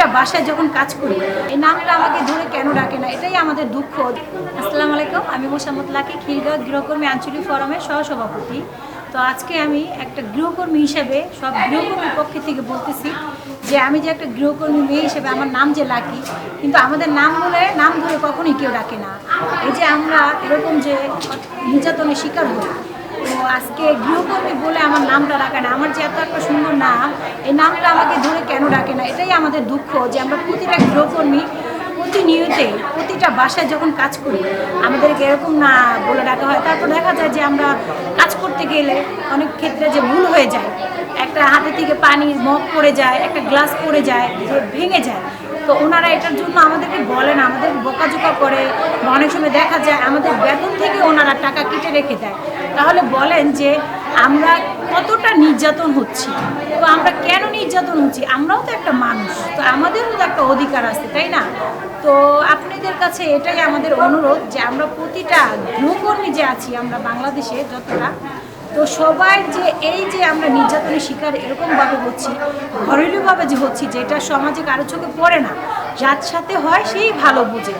প্রতিটা বাসায় যখন কাজ করি, এই নামটা আমাকে ধরে কেন ডাকে না? এটাই আমাদের দুঃখ। আসসালামু আলাইকুম, আমি মোসাম্মদ লাকি খিলগাঁও গৃহকর্মী আঞ্চলিক ফোরামের সহসভাপতি। তো আজকে আমি একটা গৃহকর্মী হিসেবে, সব গৃহকর্মীর পক্ষে থেকে বলতেছি যে আমি যে একটা গৃহকর্মী মেয়ে হিসেবে আমার নাম যে লাকি, কিন্তু আমাদের নাম বলে নাম ধরে কখনই কেউ ডাকে না। এই যে আমরা এরকম যে নির্যাতনের শিকার হই আজকে গৃহকর্মী বলে আমার নামটা ডাকে না। আমার যে এত একটা সুন্দর নাম, এই নামটা আমাকে ধরে কেন ডাকে না? এটাই আমাদের দুঃখ যে আমরা প্রতিটা গৃহকর্মী প্রতিনিয়তে প্রতিটা বাসায় যখন কাজ করি, আমাদেরকে এরকম না বলে ডাকা হয়। তারপর দেখা যায় যে আমরা কাজ করতে গেলে অনেক ক্ষেত্রে যে ভুল হয়ে যায়, একটা হাতে থেকে পানি মগ পড়ে যায়, একটা গ্লাস পড়ে যায় ভেঙে যায় তো ওনারা এটার জন্য আমাদেরকে বলেন, আমাদের বকাঝোকা করে অনেক সময় দেখা যায় আমাদের বেতন থেকে ওনারা টাকা কেটে রেখে দেয়। তাহলে বলেন যে আমরা কতটা নির্যাতন হচ্ছি। তো আমরা কেন নির্যাতন হচ্ছি? আমরাও তো একটা মানুষ, তো আমাদেরও তো একটা অধিকার আছে, তাই না? তো আপনাদের কাছে এটাই আমাদের অনুরোধ যে আমরা প্রতিটা গৃহকর্মী যে আছি, আমরা বাংলাদেশে যতটা তো সবাই যে, এই যে আমরা নির্যাতনের শিকার এরকমভাবে হচ্ছি, ঘরেলুভাবে যে হচ্ছি, যেটা সমাজে কারও চোখে পড়ে না, যার সাথে হয় সেই ভালো বুঝে।